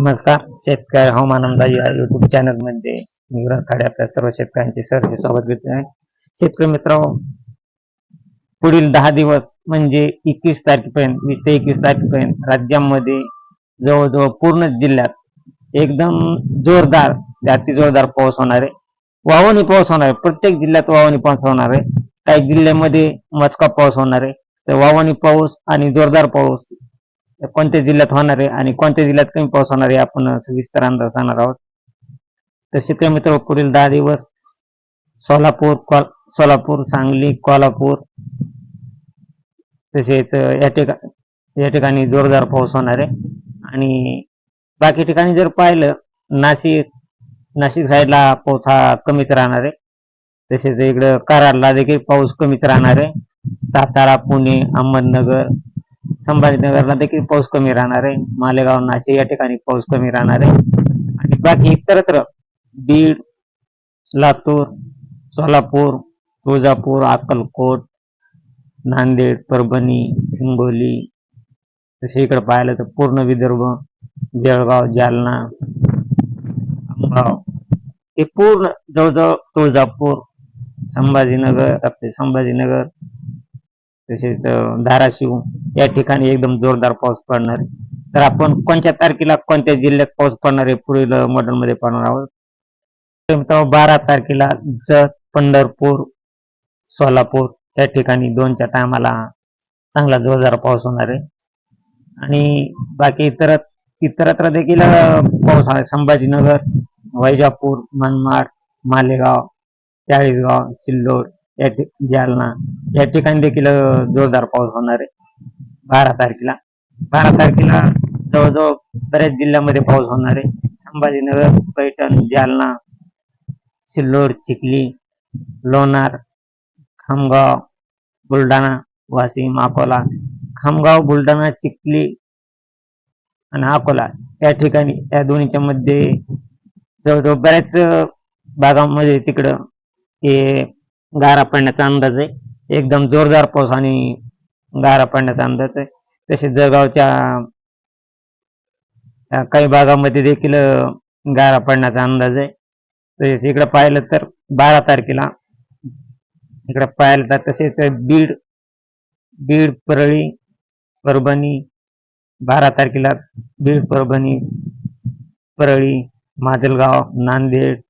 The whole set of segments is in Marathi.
नमस्कार. शेतकरी हवामान अंदाज या युट्यूब चॅनलमध्ये मी खाडे आपल्या सर्व शेतकऱ्यांचे सहर्ष स्वागत करतो आहे. शेतकरी मित्र पुढील दहा दिवस म्हणजे एकवीस तारखेपर्यंत वीस ते एकवीस तारखेपर्यंत राज्यामध्ये जवळजवळ पूर्ण जिल्ह्यात एकदम जोरदार अति जोरदार पाऊस होणार आहे. वावणी पाऊस होणार आहे. प्रत्येक जिल्ह्यात वावणी पाऊस होणार आहे. काही जिल्ह्यामध्ये मचका पाऊस होणार आहे. तर वावणी पाऊस आणि जोरदार पाऊस कोणत्या जिल्ह्यात होणार आहे आणि कोणत्या जिल्ह्यात कमी पाऊस होणार आहे आपण सविस्तर अंदाज सांगणार आहोत. तर शेतकरी मित्र पुढील दहा दिवस सोलापूर सोलापूर सांगली कोल्हापूर तसेच या ठिका या ठिकाणी जोरदार पाऊस होणार आहे. आणि बाकी ठिकाणी जर पाहिलं नाशिक नाशिक साईडला पाऊस हा कमीच राहणार आहे. तसेच इकडं कराडला देखील पाऊस कमीच राहणार आहे. सातारा पुणे अहमदनगर संभाजीनगरला देखील पाऊस कमी राहणार आहे. मालेगाव नाशिक या ठिकाणी पाऊस कमी राहणार आहे. आणि बाकी इतरत्र बीड लातूर सोलापूर तुळजापूर अक्कलकोट नांदेड परभणी हिंगोली तसे इकडे पाहिलं तर पूर्ण विदर्भ जळगाव जालना आमगाव हे पूर्ण जवळजवळ तुळजापूर संभाजीनगर आपले संभाजीनगर तसेच धाराशिव या ठिकाणी एकदम जोरदार पाऊस पडणार. आहे तर आपण कोणत्या तारखेला कोणत्या जिल्ह्यात पाऊस पडणार आहे पुढील मॉडेलमध्ये पाहणार आहोत. मित्रांनो बारा तारखेला जत पंढरपूर सोलापूर या ठिकाणी दोनच्या टायमाला चांगला जोरदार पाऊस होणार आहे. आणि बाकी इतर इतरत्र देखील पाऊस आहे. संभाजीनगर वैजापूर मनमाड मालेगाव चाळीसगाव सिल्लोड या जालना या ठिकाणी देखील जोरदार पाऊस होणार आहे. बारा तारखेला. बारा तारखेला जवळजवळ बऱ्याच जिल्ह्यामध्ये पाऊस होणार आहे. संभाजीनगर पैठण जालना सिल्लोड चिखली लोणार खामगाव बुलढाणा वाशिम अकोला खामगाव बुलढाणा चिखली आणि अकोला या ठिकाणी या दोन्हीच्या मध्ये जवळजवळ बऱ्याच भागामध्ये तिकडं हे गारा पडण्याचा अंदाज आहे. एकदम जोरदार पाऊस आणि गारा पडण्याचा अंदाज आहे. तसेच जळगावच्या काही भागामध्ये देखील गारा पडण्याचा अंदाज आहे. तसेच इकडे पाहिलं तर बारा तारखेला इकडे पाहिलं तर तसेच बीड बीड परळी परभणी बारा तारखेला बीड परभणी परळी माजलगाव नांदेड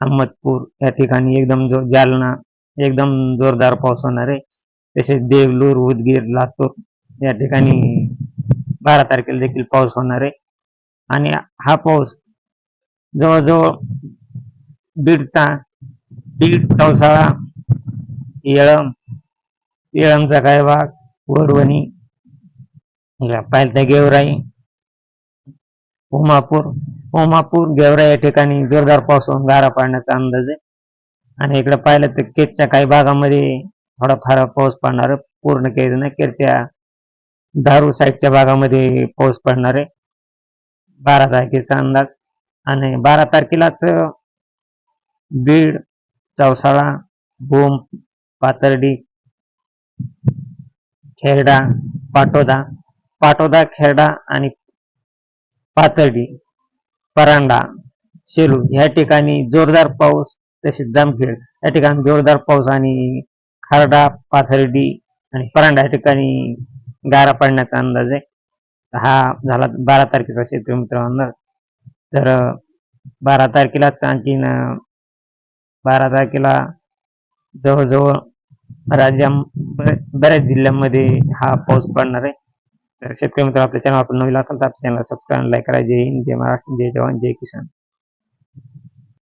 अहमदपूर या ठिकाणी एकदम जो जालना एकदम जोरदार पाऊस होणार आहे. तसेच देवलूर उदगीर लातूर या ठिकाणी बारा तारखेला देखील पाऊस होणार आहे. आणि हा पाऊस जवळजवळ बीडचा बीड चौसाळा येळम येळमचा काही भाग वरवणी इकडे गेवराई उमापूर उमापूर गेवराई या ठिकाणी जोरदार पाऊस होऊन गारा पाडण्याचा अंदाज आहे. आणि इकडे पाहिलं तर केजच्या काही भागामध्ये थोडाफार पाऊस पडणार पूर्ण केज नाही केरच्या दारू साईडच्या भागामध्ये पाऊस पडणार आहे. बारा तारखेचा अंदाज. आणि बारा तारखेलाच बीड चौसाळा भूम पातर्डी खेरडा पाटोदा पाटोदा खेरडा आणि पातर्डी परांडा शेलू या ठिकाणी जोरदार पाऊस तसेच जामखेड या ठिकाणी जोरदार पाऊस आणि खारडा पाथर्डी आणि परांडा या ठिकाणी गारा पडण्याचा अंदाज आहे. हा झाला बारा तारखेचा शेतकरी अंदाज तर बारा तारखेलाच आणखीन बारा तारखेला जवळजवळ राज्या बऱ्याच जिल्ह्यांमध्ये हा पाऊस पडणार आहे. तर शेतकरी मित्र आपल्या चॅनल आपण नवीन असेल तर आपल्या चॅनल सबस्क्राईब लाईक करा. जय हिंद जय महाराष्ट्र जय जवान जय किसान.